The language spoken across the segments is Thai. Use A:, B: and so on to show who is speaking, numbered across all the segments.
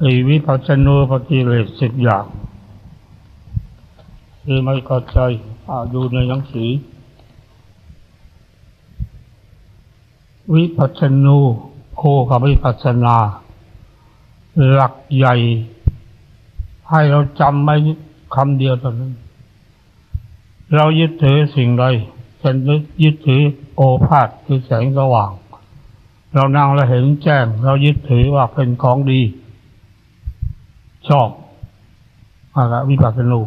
A: ไอ้วิปัสสนูปกิเลสสิบอย่างคือไม่เข้าใจอ่าดูในหนังสือ วิปัสสนูโคกับวิปัสสนา หลักใหญ่ ให้เราจำไว้คำเดียวเท่านั้น เรายึดถือสิ่งใดฉันยึดถือโอภาษคือแสงสว่าง เรานั่งแล้วเห็นแจ้ง เรายึดถือว่าเป็นของดี ชอบอะไรวิปัสสนู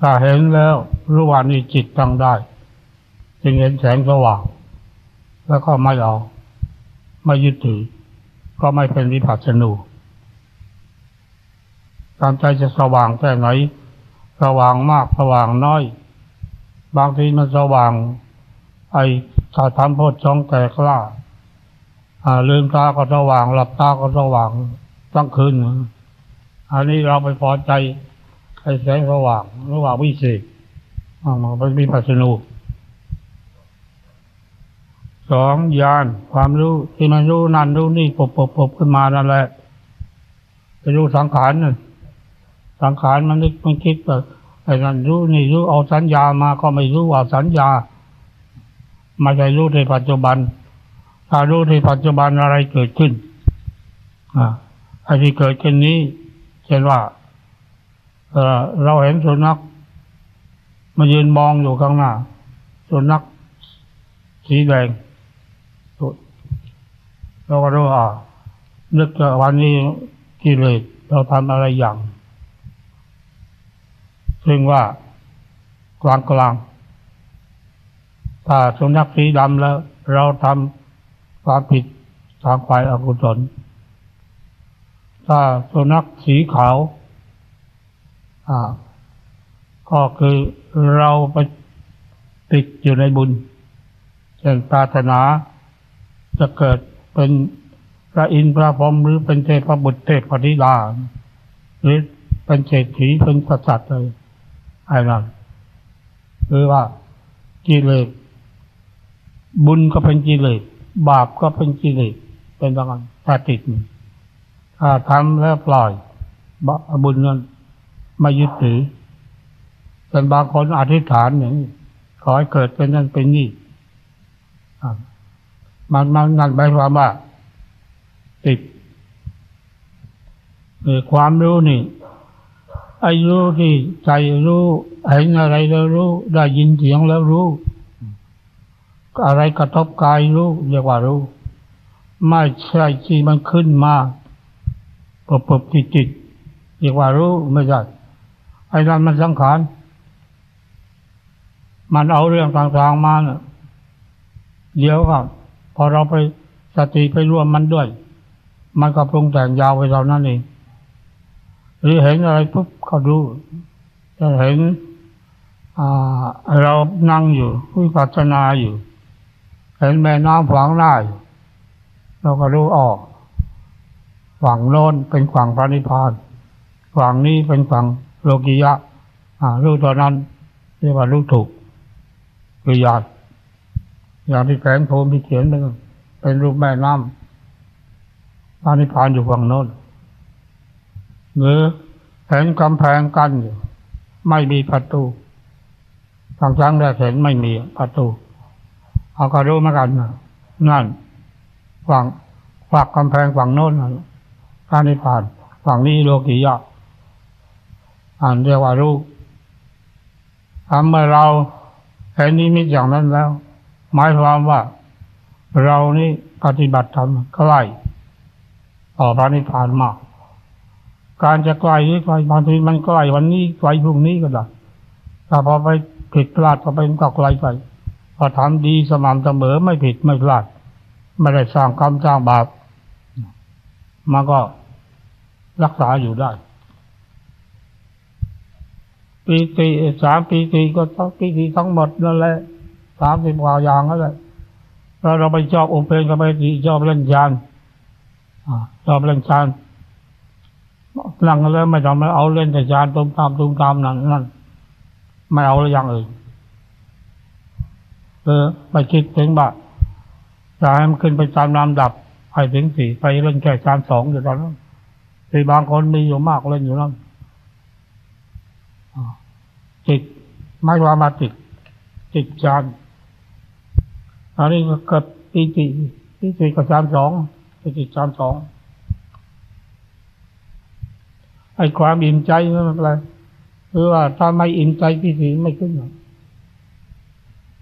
A: ถ้าเห็นแล้วรู้ว่านี่จิตตั้งได้ จึงเห็นแสงสว่าง แล้วก็ไม่เอา ไม่ยึดถือ ก็ไม่เป็นวิปัสสนูตามใจจะสว่างแค่ไหน สว่างมากสว่างน้อย บางทีมันสว่าง ไอ้ถ้าทำโพชฌงแตกล่าอ่าลืมตาก็สว่าง หลับตาก็สว่าง ตั้งคืน อันนี้เราไปพอใจไอ้แสงสว่างระหว่างวิเศษมันเป็นวิปัสสนูสองญาณความรู้ที่มันรู้นั่นรู้นี่ปบปบปบขึ้นมานั่นแหละไปรู้สังขารน่ะสังขารมันนึกมันคิดแบบไอ้นั่นรู้นี่รู้เอาสัญญามาก็ไม่รู้ว่าสัญญาม่ใช่รู้ในปัจจุบัน ถ้ารู้ในปัจจุบันอะไรเกิดขึ้น อ่า ไอ้ที่เกิดขึ้นนี้เช่นว่าเอเราเห็นสุนัขมายืนมองอยู่ข้างหน้าสุนัขสีแดงสุดเราก็รู้อ่านึกวันนี้กิเลสเราทำอะไรอย่าง ซึ่งว่ากลางกลางถ้าสุนัขสีดำแล้ว เราทำความผิดทางฝ่ายอกุศล ถ้าสุนัขสีขาวอ่าก็คือเราไปติดอยู่ในบุญเช่นปรารถนา จะเกิดเป็นพระอินทร์พระพรหมหรือเป็นเทพบุตรเทพธิดาหรือเป็นเศรษฐีเป็นกษัตริย์เลยไอ้นั่นหรือว่ากิเลสบุญก็เป็นกิเลสบาปก็เป็นกิเลสเป็นอย่างนั้นถ้าติด ถ้าทำแล้วปล่อยบ,บุญนั้นไม่ยึดถือเป็นบางคนอธิษฐานอย่างนี้ขอให้เกิดเป็นนั่นเป็นนี่มันมันนั่นหมายความว่า ติดความรู้นี่อ้รู้ที่ใจรู้เห็นอะไรแล้วรู้ ได้ยินเสียงแล้วรู้ อะไรกระทบกายรู้เรียกว่ารู้ ไม่ใช่ที่มันขึ้นมา ปบปบจิตจิตเรียกว่ารู้ไม่ใช่ไอ้นั่นมันสังขาร มันเอาเรื่องต่างๆมาเนะเดี๋ยวก็พอเราไปสติไปร่วมมันด้วย มันก็ปรุงแต่งยาวไปเท่านั้นเองหรือเห็นอะไรปุ๊บก็รู้จะเห็นเรานั่งอยู่วิปัสสนาอยู่ เห็นแม่น้ำขวางหน้าอยู่เราก็รู้ออก ฝั่งโน้นเป็นฝั่งพระนิพพานฝั่งนี้เป็นฝั่งโลกิยะอ่ารู้ตัวนั้นเรียกว่ารู้ถูกคือญาติอย่างที่แผนโพมที่เขียนเป็นเป็นรูปแม่น้ำพระนิพพานอยู่ฝั่งโน้นหรือเห็นกำแพงกั้นอยู่ไม่มีประตูทางช้างแรกเห็นไม่มีประตูเอาก็รู้เหมือนกันนั่นฝั่งฝักกำแพงฝั่งโน้นนะ พระนิพพานฝั่งนี้โลกิยะอ่านเรียกว่ารู้ทำเมื่อเราเห็นนิมิตอย่างนั้นแล้ว หมายความว่า เรานี่ปฏิบัติธรรมใกล้ต่อพระนิพพานมาก การจะใกลหรือไกลบางทีมันใกลวันนี้ไกลพรุ่งนี้ก็ได้ถ้าพอไปผิดพลาดก็เป็นก็ไกลไปพอทำดีสม่ำเสมอไม่ผิดไม่พลาด ไม่ได้สร้างกรรมสร้างบาป มันก็รักษาอยู่ได้ ปีติสามปีติก็ต้องปีติทั้งหมดนั่นแหละสามสิบกว่าอย่างนั่นแหละแล้วเราไปชอบองค์เพลงก็ไปดีชอบเล่นยานชอบเล่นยานนั่งแล้วไม่ต้องมาเอาเล่นแต่ยานตุ้มตามตุ้มตามนั่นนั่นไม่เอาแล้วอย่างอื่นเออไปคิดถึงว่าจะให้มันขึ้นไปตามลำดับ ไปถึงสี่ไปเล่นแค่ชานสองอยู่ตอนนั้นที่บางคนมีอยู่มากเล่นอยู่นั่นอ่าติดไม่ว่ามาติดติดจานอันนี้ก็เกิดปีติปีติกับจานสองไปติดจานสองไอ้ความอิ่มใจไม่เป็นไรคือว่าถ้าไม่อิ่มใจปีติไม่ขึ้นหรอก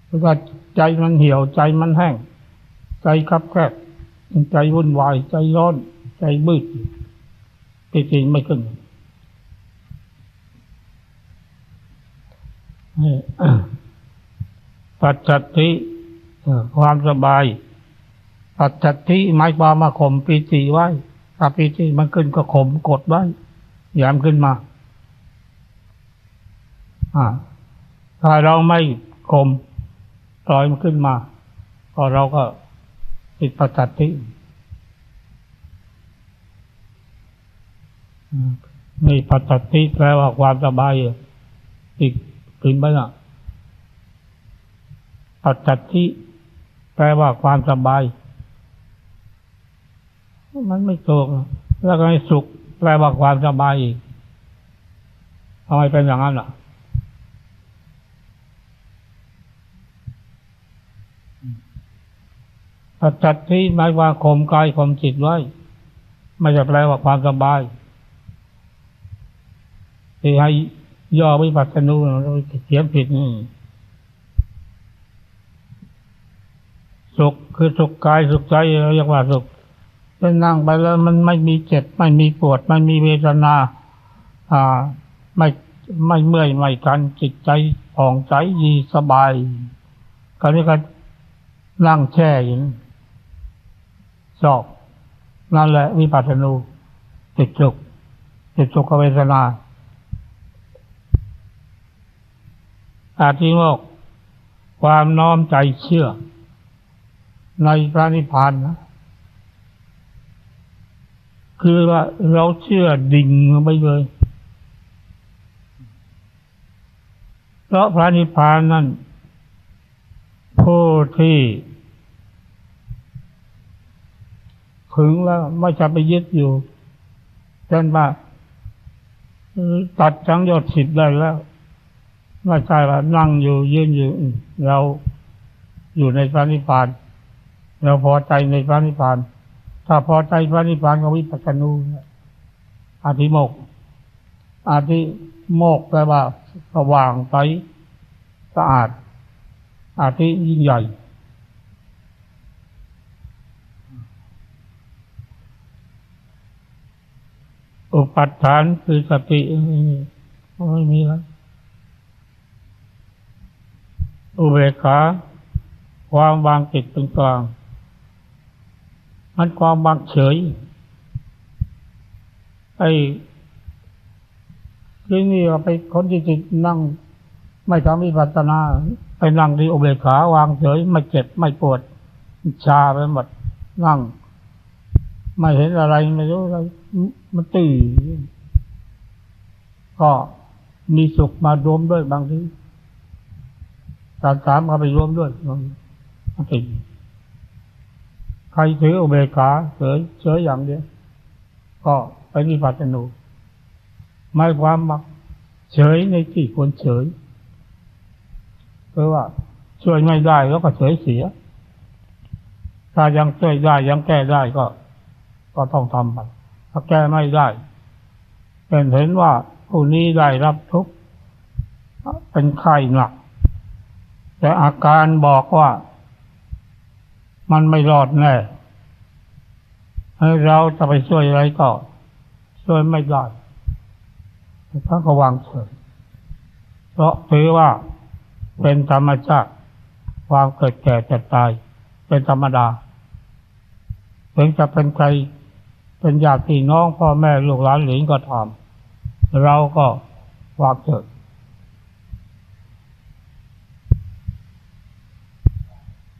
A: คือว่าใจมันเหี่ยวใจมันแห้ง ใจคับแคบ ใจวุ่นวาย ใจร้อน ใจมืดปีติไม่ขึ้นปัจจัตติความสบาย ปัจจัตติหมายความมาข่มปีติไว้ถ้าปีติมันขึ้นก็ข่มกดไว้ยามขึ้นมาอ่าถ้าเราไม่ข่มปล่อยมันขึ้นมา ก็เราก็ ติดปัจจัตติอืมนี่ปัจจัติแปลว่าความสบายอะอีกขึ้นไปน่ะปัจจัติแปลว่าความสบาย มันไม่ถูกแล้วก็ให้สุขแปลว่าความสบายอีกทำไมเป็นอย่างนั้นล่ะ จจัตติหมายว่าข่มกายข่มจิตไว้ ไม่ใช่แปลว่าความสบายที่ให้ย่อวิปัสสนูเราเขียนผิดนี่สุขคือสุขกายสุขใจเราเรียกว่าสุขถ้านั่งไปแล้วมันไม่มีเจ็บ ไม่มีปวด ไม่มีเวทนา อ่า ไม่ไม่เมื่อยไม่กันจิตใจผ่องใสดีสบายก็เรียกว่านั่งแช่อยู่ นั่นชอบนั่นแหละวิปัสสนูติดสุขติดสุขเวทนาอาทิโมก ความน้อมใจเชื่อ ในพระนิพพานนะคือว่าเราเชื่อดิ่งลงไปเลย เพราะพระนิพพานนั้นผู้ที่ ถึงแล้วไม่จะไปยึดอยู่เช่นว่าตัดจังยอดสิบได้แล้วไม่ใช่ว่านั่งอยู่ยืนอยู่เราอยู่ในพระนิพพานเราพอใจในพระนิพพาน ถ้าพอใจพระนิพพานก็วิปัสสนูอาธิโมกข์อาธิโมกข์แปลว่าสว่างใสสะอาดอาธิยิ่งใหญ่ อุปัฏฐานคือสติไม่มีแล้วอุเบกขาความวางจิตเป็นกลางมันความวางเฉยไอ้ที่นี่เราไปคนที่จิตนั่ง ไม่ทำวิปัสสนาไปนั่งที่อุเบกขาวางเฉย ไม่เจ็บไม่ปวดชาไปหมดนั่ง ไม่เห็นอะไรไม่รู้อะไรมันตื่นก็มีสุขมารวมด้วยบางทีสามสามก็ไปรวมด้วยบางทีมันตื่นใครถืออุเบกขาเฉยเฉยอย่างเดียวก็ไปนิพพานูหมายความว่าเฉยในที่ควรเฉยเพราะว่าช่วยไม่ได้แล้วก็เฉยเสีย ถ้ายังช่วยได้ยังแก้ได้ก็ ก็ต้องทำไปถ้าแก้ไม่ได้เป็นเห็นว่าผู้นี้ได้รับทุกข์เป็นไข้หนัก แต่อาการบอกว่า มันไม่รอดแน่ให้เราจะไปช่วยอะไรก็ช่วยไม่ได้ท่านก็วางเฉยเพราะถือว่าเป็นธรรมชาติความเกิดแก่เจ็บตาย เป็นธรรมดาถึงจะเป็นใคร เป็นญาติพี่น้องพ่อแม่ลูกหลานหลินก็ทำเราก็วางเฉย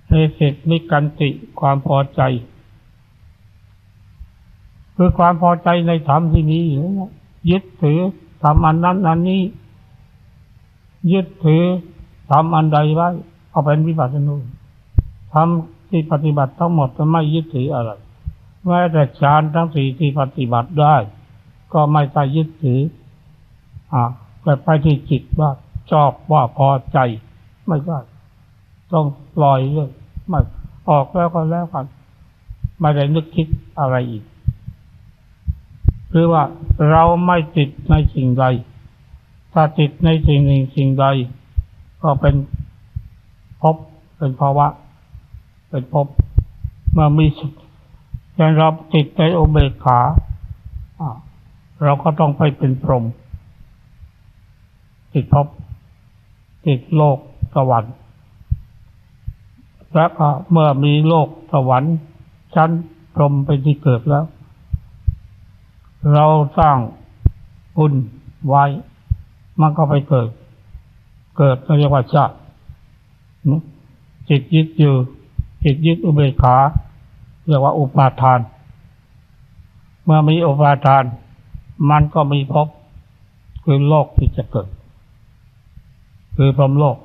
A: เอสิตนิกันติความพอใจ คือความพอใจในธรรมที่นี้อยู่นะยึดถือทำอันนั้นอันนี้ ยึดถือทำอันใดไว้เอาเป็นวิปัสสนูทำที่ปฏิบัติทั้งหมดจะไม่ยึดถืออะไร แม้แต่ฌานทั้งสี่ที่ปฏิบัติได้ ก็ไม่ไปยึดถืออ่าแต่ไปที่จิตว่าชอบว่าพอใจ ไม่ได้ต้องปล่อยเลยไม่ออกแล้วก็แล้วกันไม่ได้นึกคิดอะไรอีกคือว่าเราไม่ติดในสิ่งใด ถ้าติดในสิ่งหนึ่งสิ่งใด ก็เป็นภพเป็นภาวะ เป็นภพเมื่อมี ย่างเราติดในโอเบกขา เราก็ต้องไปเป็นพรหมติดภพติดโลกสวรรค์และก็เมื่อมีโลกสวรรค์ ชั้นพรหมเป็นที่เกิดแล้ว เราสร้างบุญไว้ มันก็ไปเกิด เกิดเรียกว่าชาติจิตยึดอยู่จิตยึดอุเบกขา เรียกว่าอุปาทาน เมื่อมีอุปาทาน มันก็มีภพคือโลกที่จะเกิด คือพรหมโลก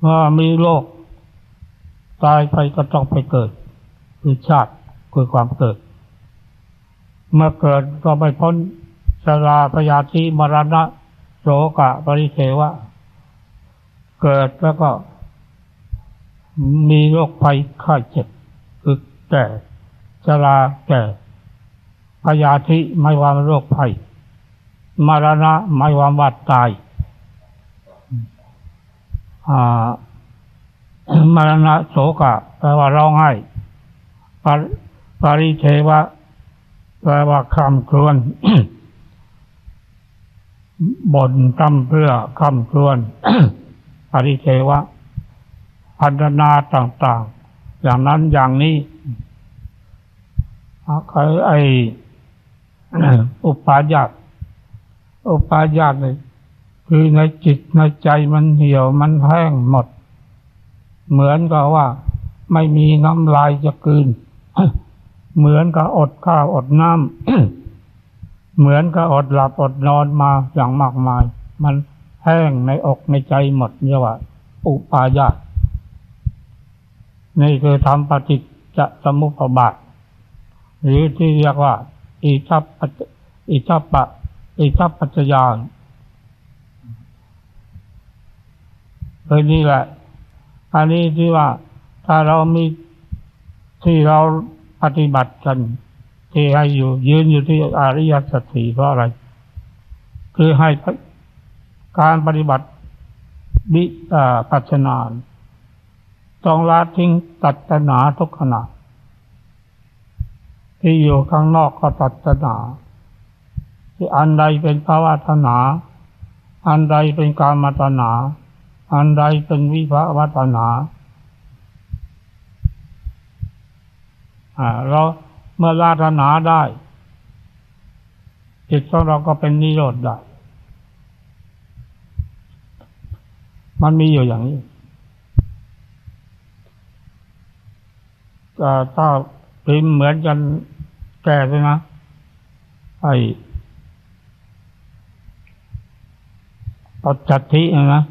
A: เมื่อมีโลก ตายไปก็ต้องไปเกิด คือชาติคือความเกิด เมื่อเกิดก็ไปพ้นชราพยาธิมรณะโสกะปริเทวะ เกิดแล้วก็มีโรคภัยไข้เจ็บ แก่ชราแก่พยาธิไม่ว่าโรคภัยมรณะไม่ว่าวัดตายอ่ามรณะโสกะแปลว่าร้องไห้ปรปริเทวะแปลว่าคำครวญบ่นกำเพื่อคำครวญปริเทวะพัฒนาต่าง ๆ อย่างนั้นอย่างนี้เคยไออุปาญาตอุปาญาตเลยคือในจิตในใจมันเหี่ยวมันแห้งหมด เหมือนกับว่า ไม่มีน้ำลายจะกืน เหมือนกับอดข้าวอดน้ำเหมือนกับอดหลับอดนอนมาอย่างมากมาย มันแห้งในอกในใจหมดเรียว่าอุปาญาต นี่คือทำปฏิจจสมุปบาท หรือที่เรียกว่า อิทัปปัจอิทัปปะอิทัปปัจจยานคือนี่แหละ อันนี้ที่ว่า ถ้าเรามีที่เราปฏิบัติกัน ที่ให้อยู่ ยืนอยู่ที่อริยสัจสี่เพราะอะไร คือให้การปฏิบัติบิปัจนาน ต้องละทิ้งตัดตัณหาทุกขณะที่อยู่ข้างนอกก็ตัดตัณหาที่อันใดเป็นภาวะตัณหาอันใดเป็นการมาตัณหาอันใดเป็นวิภาวะตัณหาอ่าเราเมื่อละตัณหาได้จิตของเราก็เป็นนิโรธได้ มันมีอยู่อย่างนี้ ถ้าพิมพ์เหมือนกันแก่เลยนะไอ้ปัจจัตตินะ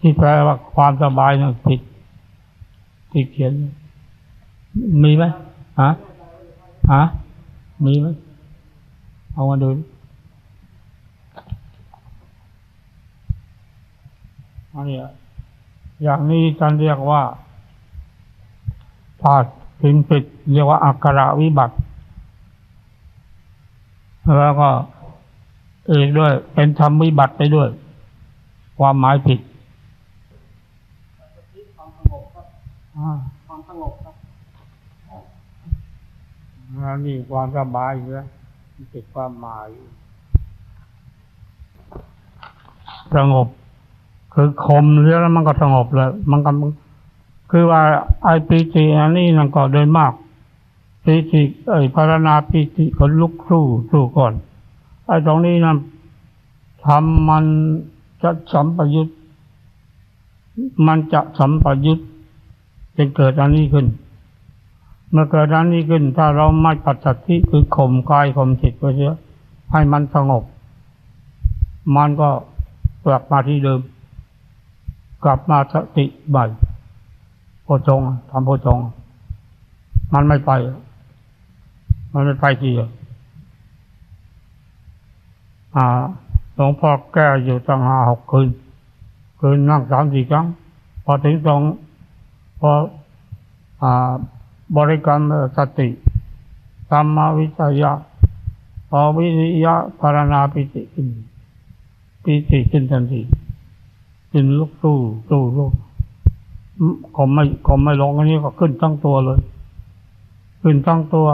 A: ที่แปลว่าความสบายนะผิดที่เขียน มีไหมฮะฮะมีไหมเอามาดูอันนี้ อย่างนี้ท่านเรียกว่าพาดพิมพ์ผิดเรียกว่าอักขระวิบัติ แล้วก็เอกด้วย เป็นธรรมวิบัติไปด้วย ความหมายผิด
B: ความสงบครับ
A: อันนี้ความสบายอยู่แล้วมันผิดความหมายสงบ คือคมเรื่องแล้วมันก็สงบเลย มันก็คือว่าไอปีติอันนี้นั่นก็เดินมากปีติไอพารณาปีติก็ลุกสู้สู้ก่อนไอตรงนี้น่ะทำมันจะสัมปยุตมันจะสัมปยุตจะเกิดอันนี้ขึ้น เมื่อเกิดอันนี้ขึ้น ถ้าเราไม่ปัจจัติคือข่มกายข่มจิตไปเสียให้มันสงบ มันก็กลับมาที่เดิม กลับมาสติใหม่คชงทำโพชง มันไม่ไป มันไม่ไปทีอะอ่าหลวงพ่อแก้อยู่ตั้งห้าหกคืน คืนนั่งสามสี่ครั้ง พอถึงตรงพออ่าบริกรรมสติธรรมวิจยะพอวิริยะภารณาปิติขึ้นปิติขึ้นทันที ขึ้นลุกสู้สู้ลุกก็ไม่ก็ไม่ลงอันนี้ก็ขึ้นทั้งตัวเลย ขึ้นทั้งตัว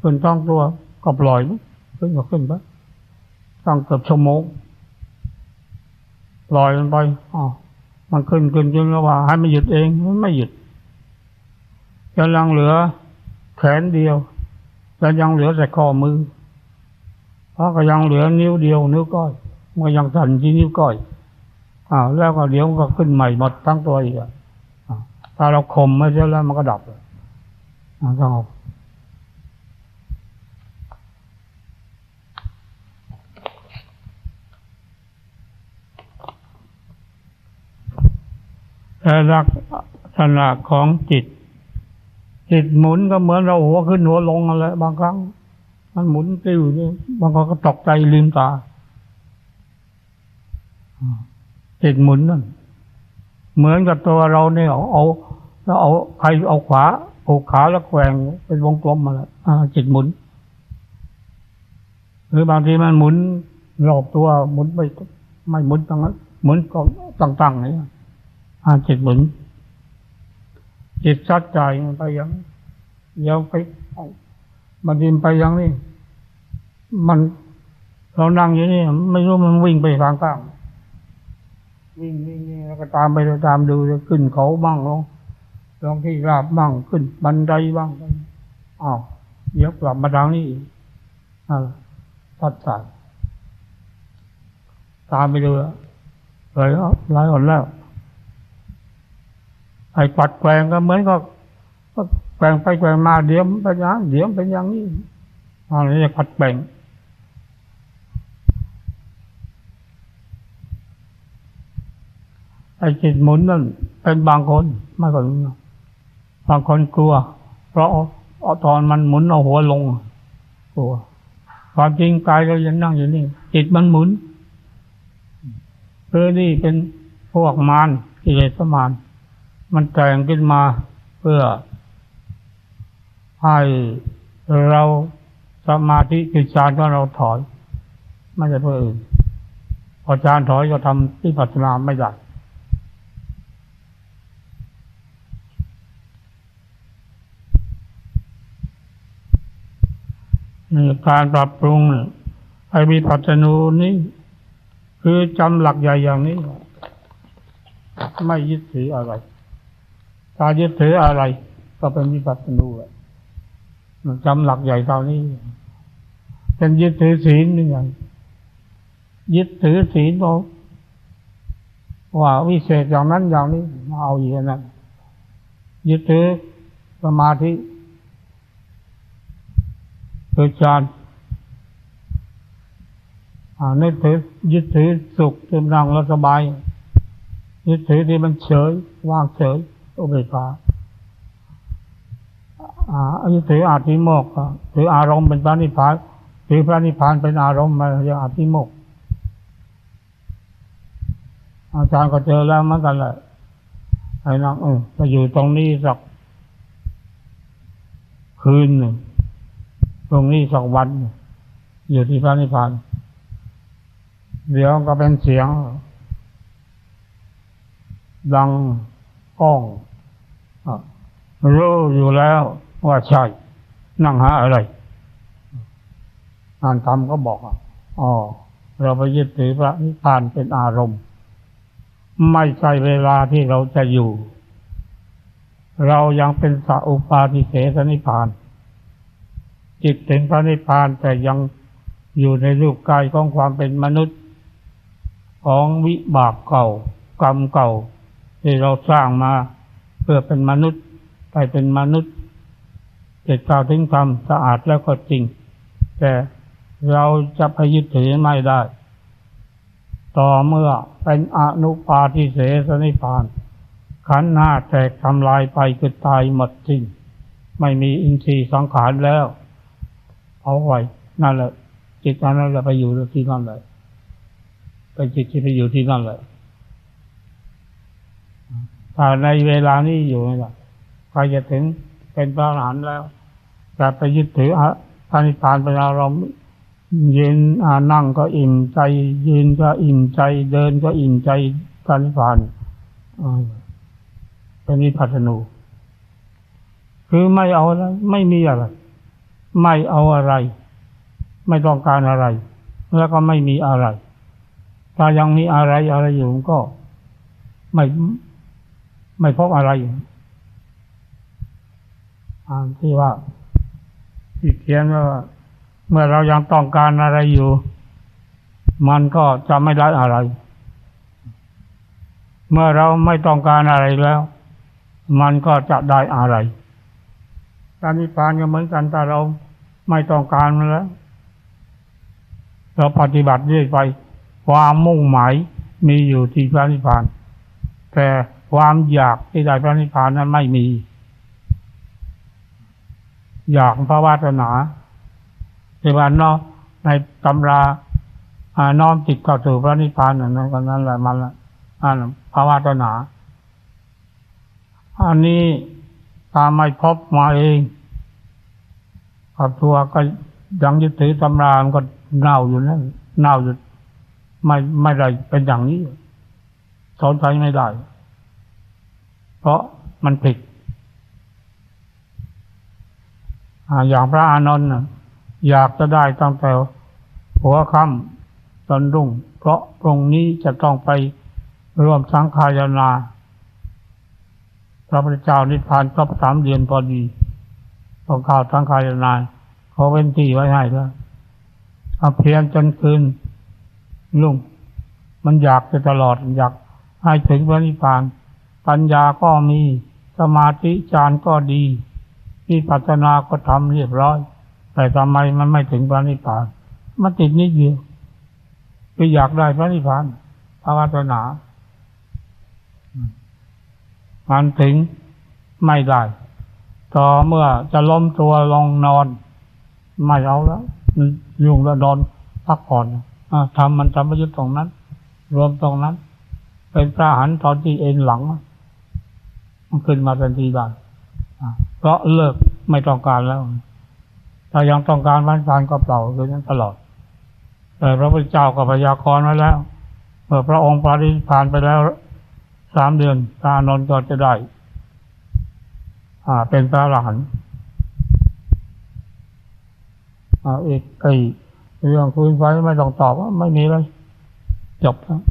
A: ขึ้นทั้งตัวก็ปล่อยขึ้นก็ขึ้นไปตั้งเกือบชั่วโมงปล่อยมันไปอ๋อมันขึ้นขึ้นจนกว่าให้มันหยุดเองมันไม่หยุดยังยังเหลือแขนเดียวแล้วยังเหลือแต่ข้อมือเพราะก็ยังเหลือนิ้วเดียวนิ้วก้อยมันยังสั่นที่นิ้วก้อย อ่าแล้วก็เดี๋ยวก็ขึ้นใหม่หมดทั้งตัวอีกอะถ้าเราข่มไม่ใช่แล้วมันก็ดับเลยอ่าต้องอาแต่ลักษณะของจิต จิตหมุนก็เหมือนเราหัวขึ้นหัวลงอะไรบางครั้ง มันหมุนติ้วนี่บางคนก็ตกใจลืมตาอ่า จิตหมุนนั่นเหมือนกับตัวเราเนี่ยเอาเอาแล้วเอาใครเอาขวาเอาขาแล้วแกว่งเป็นวงกลมมาแล้วจิตหมุน หรือบางทีมันหมุนรอบตัวหมุนไปไม่หมุนตรงนั้นหมุนก็ต่างๆนี่อ่าจิตหมุน จิตซัดใจไปย่างเดี๋ยวไปบางทีมันไปย่างนี้มันเรานั่งอยู่นี่ไม่รู้มันวิ่งไปทางข้าง วิ่งวิ่งวิ่งแล้วก็ตามไปตามดูขึ้นเขาบ้างลงลงที่ราบบ้างขึ้นบันไดบ้างอ้าวเดี๋ยวกลับมาทางนี้อีกอ่าทัดสายตามไปดูเลยหลายหนแล้วไอ้ปัดแกว่งก็เหมือนก็แกว่งไปแกว่งมาเดี๋ยวมันเป็นอย่างเดี๋ยวมันเป็นอย่างนี้อะไรจะปัดแกว่ง ไอ้จิตหมุนนั่นเป็นบางคนไม่ก็รู้นะบางคนกลัว เพราะเอาตอนมันหมุนเอาหัวลงกลัวความจริงกายเรายังนั่งอยู่นี่จิตมันหมุนคือนี่เป็นพวกมารกิเลสมารมันแต่งขึ้นมาเพื่อให้เราสมาธิคือฌานของเราถอยไม่ใช่เพื่ออื่นพอฌานถอยก็ทำที่ปัจจนาไม่ได้ การปรับปรุงไอ้มีปัจจนูนี่คือจำหลักใหญ่อย่างนี้ ไม่ยึดถืออะไรถ้ายึดถืออะไร ก็เป็นวิปัสสนูจำหลักใหญ่ตอนนี้ เป็นยึดถือศีลนี่ไงยึดถือศีลบอกว่าวิเศษอย่างนั้นอย่างนี้เอาอย่างนั้นยึดถือสมาธิ คือฌานนึกถือยึดถือสุขที่นั่งแล้วสบาย ยึดถือที่มันเฉยว่างเฉยอุเบกขาอ่ายึดถืออาทิโมกข์อะถืออารมณ์เป็นพระนิพพานถือพระนิพพานเป็นอารมณ์มาเรียกอาทิโมกอาจารย์ก็เจอแล้วเหมือนกันแหละไอ้น้องเออจะอยู่ตรงนี้สักคืนหนึ่ง ตรงนี้สักวัน อยู่ที่พระนิพพาน เดี๋ยวก็เป็นเสียง ดังก้องรู้อยู่แล้วว่าใช่ นั่งหาอะไรอ่านธรรมก็บอกอ๋อเราไปยึดถือพระนิพพานเป็นอารมณ์ ไม่ใช่เวลาที่เราจะอยู่ เรายังเป็นสัอุปาทิเสสนิพพาน จิตถึงพระนิพพานแต่ยังอยู่ในรูปกายของความเป็นมนุษย์ ของวิบากเก่า กรรมเก่า ที่เราสร้างมาเพื่อเป็นมนุษย์ไปเป็นมนุษย์เกิดกล่าวถึงความสะอาดแล้วก็จริง แต่เราจะไปยึดถือไม่ได้ ต่อเมื่อเป็นอนุปาทิเสสนิพาน ขันธ์ห้าแตกทำลายไปคือตายหมดสิ้นไม่มีอินทรีย์สังขารแล้ว เอาไว้นั่นแหละจิตนั้นแหละไปอยู่ที่นั่นเลยเป็นจิตที่ไปอยู่ที่นั่นเลยถ้าในเวลานี้อยู่นี่แหละใครจะถึงเป็นพระอรหันต์แล้วจะไปยึดถือพระนิพพานเป็นอารมณ์ยืนอานั่งก็อิ่มใจ ยืนก็อิ่มใจ เดินก็อิ่มใจพระนิพพานอ่าเป็นวิปัสสนู คือไม่เอาอะไรไม่มีอะไร ไม่เอาอะไร ไม่ต้องการอะไร แล้วก็ไม่มีอะไร ถ้ายังมีอะไรอะไรอยู่ก็ไม่ไม่พบอะไรอ่านที่ว่าที่เขียนว่า เมื่อเรายังต้องการอะไรอยู่ มันก็จะไม่ได้อะไร เมื่อเราไม่ต้องการอะไรแล้ว มันก็จะได้อะไร การนิพพานก็เหมือนกันแต่เราไม่ต้องการมันแล้ว เราปฏิบัติเรื่อยไป ความมุ่งหมายมีอยู่ที่พระนิพพาน แต่ความอยากที่ได้พระนิพพานนั้นไม่มี อยากพระวาสนาที่ว่านอมในตำราอ่าน้อมจิตเข้าสู่พระนิพพานนั้นก็นั้นแหละมันละอันพระวาสนา อันนี้ ตามไม่พบมาเองกับตัวก็ยังยึดถือตำรามันก็เน่าอยู่นั่นเน่าอยู่ไม่ไม่ได้เป็นอย่างนี้สอนใช้ไม่ได้ เพราะมันผิดอย่างพระอานนท์อยากจะได้ตั้งแต่หัวค่ำตอนรุ่ง เพราะตรงนี้จะต้องไปร่วมสังขายนา พระพุทธเจ้านิพพานครบสามเดือนพอดีต้องข่าวสังขายนาเขาเว้นที่ไว้ให้แล้วเอาเพียงจนคืนลุ่งมันอยากจะตลอดอยากให้ถึงพระนิพพาน ปัญญาก็มีสมาธิฌานก็ดีที่ปัจนาก็ทำเรียบร้อย แต่ทำไมมันไม่ถึงพระนิพพาน มันติดนิดเดียวคืออยากได้พระนิพพานภาวนา มันถึงไม่ได้ต่อเมื่อจะล้มตัวลงนอน ไม่เอาแล้วยุ่งแล้วนอนพักผ่อนอทำมันจำประยุทธ์ตรงนั้น รวมตรงนั้น เป็นพระหันตอนที่เอ็นหลังมันขึ้นมาทันทีได้เพราะเลิกไม่ต้องการแล้ว ถ้ายังต้องการวันฟานก็เปล่าคือนั้นตลอด แต่พระพุทธเจ้าก็พยากรณ์ไว้แล้วเมื่อพระองค์ปรินิพานไปแล้ว สามเดือนพระอนก็จะได้ อ่า เป็นพระอรหันต์อ่าอีกไอเรื่องคืนไฟไม่ต้องตอบว่าไม่มีเลย จบแล้ว